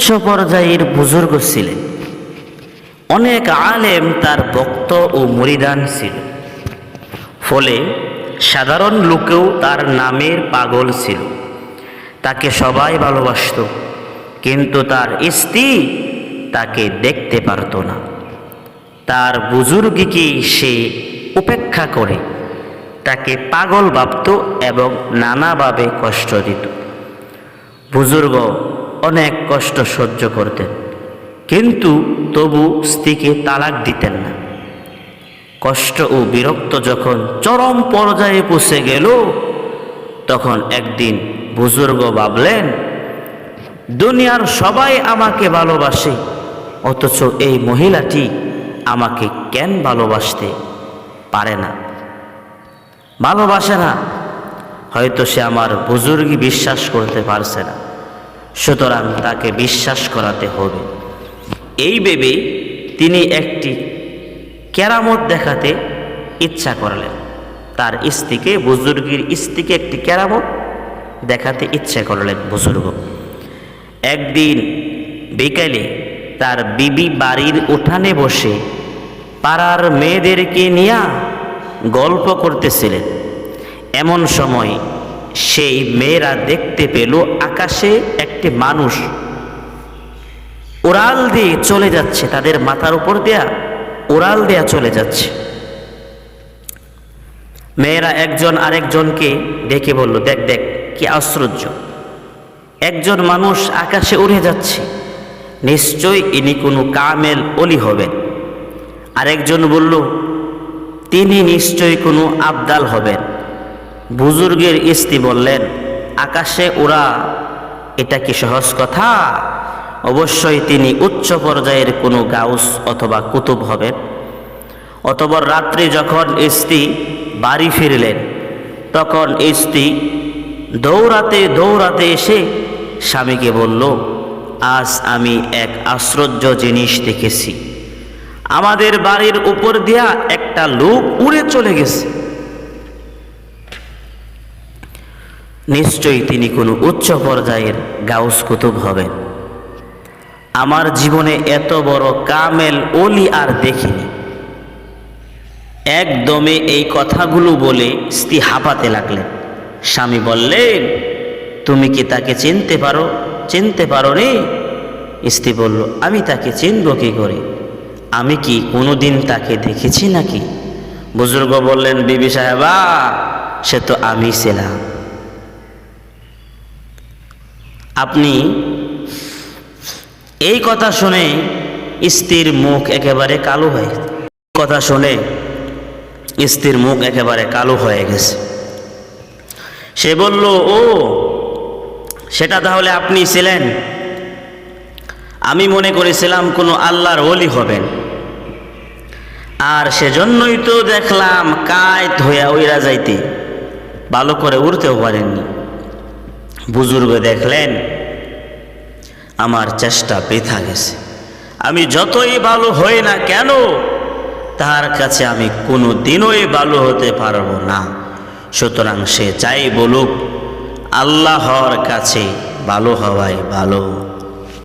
উচ্চ পর্যায়ের বুজুর্গ ছিলেন। অনেক আলেম তার ভক্ত ও মরিদান ছিল। ফলে সাধারণ লোকেও তার নামের পাগল ছিল। তাকে সবাই ভালোবাসত, কিন্তু তার স্ত্রী তাকে দেখতে পারত না। তার বুজুর্গকে সে উপেক্ষা করে তাকে পাগল ভাবত এবং নানাভাবে কষ্ট দিত। বুজুর্গ অনেক কষ্ট সহ্য করতেন। কিন্তু তবু স্ত্রীকে তালাক দিতেন না। কষ্ট ও বিরক্ত যখন চরম পর্যায়ে পৌঁছে গেল, তখন একদিন বুজুর্গ ভাবলেন, দুনিয়ার সবাই আমাকে ভালোবাসে, অথচ এই মহিলাটি আমাকে কেন ভালোবাসতে পারে না? ভালোবাসে না, হয়তো সে আমার বুজুর্গই বিশ্বাস করতে পারছে না। সুতরাং তাকে বিশ্বাস করাতে হবে। এই ভেবে তিনি একটি কেরামত দেখাতে ইচ্ছা করলেন। তার স্ত্রীকে, বুজুর্গের স্ত্রীকে একটি কেরামত দেখাতে ইচ্ছা করলেন বুজুর্গ। একদিন বিকালে তার বিবি বাড়ির উঠানে বসে পাড়ার মেয়েদেরকে নিয়ে গল্প করতেছিলেন। এমন সময় সেই মেয়েরা দেখতে পেল আকাশে একটি মানুষ। ওরাল দিয়ে চলে যাচ্ছে তাদের মাথার উপর দেয়া ওরাল দেয়া চলে যাচ্ছে। মেয়েরা একজন আরেকজনকে ডেকে বলল, দেখ দেখ, কি আশ্চর্য। একজন মানুষ আকাশে উড়ে যাচ্ছে। নিশ্চয় ইনি কোনো কামেল অলি হবেন। আরেকজন বলল, তিনি নিশ্চয়ই কোনো আবদাল হবেন। বুজুর্গের স্ত্রী বললেন, আকাশে ওরা এটা কি সহজ কথা? অবশ্যই তিনি উচ্চ পর্যায়ের কোনো গাউস অথবা কুতুব হবেন। অতবর রাত্রি যখন স্ত্রী বাড়ি ফিরলেন, তখন স্ত্রী দৌড়াতে দৌড়াতে এসে স্বামীকে বলল, আজ আমি এক আশ্চর্য জিনিস দেখেছি। আমাদের বাড়ির উপর দিয়া একটা লোক উড়ে চলে গেছে। নিশ্চয়ই তিনি কোনো উচ্চ পর্যায়ের গাউস কুতুব হবেন। আমার জীবনে এত বড় কামেল অলি আর দেখিনি। একদমে এই কথাগুলো বলে স্ত্রী হাঁপাতে লাগলেন। স্বামী বললেন, তুমি কি তাকে চিনতে পারো? চিনতে পারো নি স্ত্রী বলল, আমি তাকে চিনব কি করে? আমি কি কোনোদিন তাকে দেখেছি নাকি? বুজুর্গ বললেন, বিবি সাহেবা, সে তো আমি ছিলাম। আপনি এই কথা শুনে স্ত্রীর মুখ একেবারে কালো হয়ে কথা শুনে স্ত্রীর মুখ একেবারে কালো হয়ে গেছে। সে বলল, ও, সেটা তাহলে আপনি ছিলেন? আমি মনে করেছিলাম কোনো আল্লাহর ওলি হবেন। আর সেজন্যই তো দেখলাম কায়ত হইয়া ওইরা যাইতে। ভালো করে উড়তেও পারেননি। বুজুর্গ দেখলেন, আমার চেষ্টা বৃথা গেছে। আমি যতই ভালো হই না কেন, তার কাছে আমি কোনো দিনই ভালো হতে পারব না। সুতরাং সে চাই বলুক, আল্লাহর কাছে ভালো হওয়াই ভালো।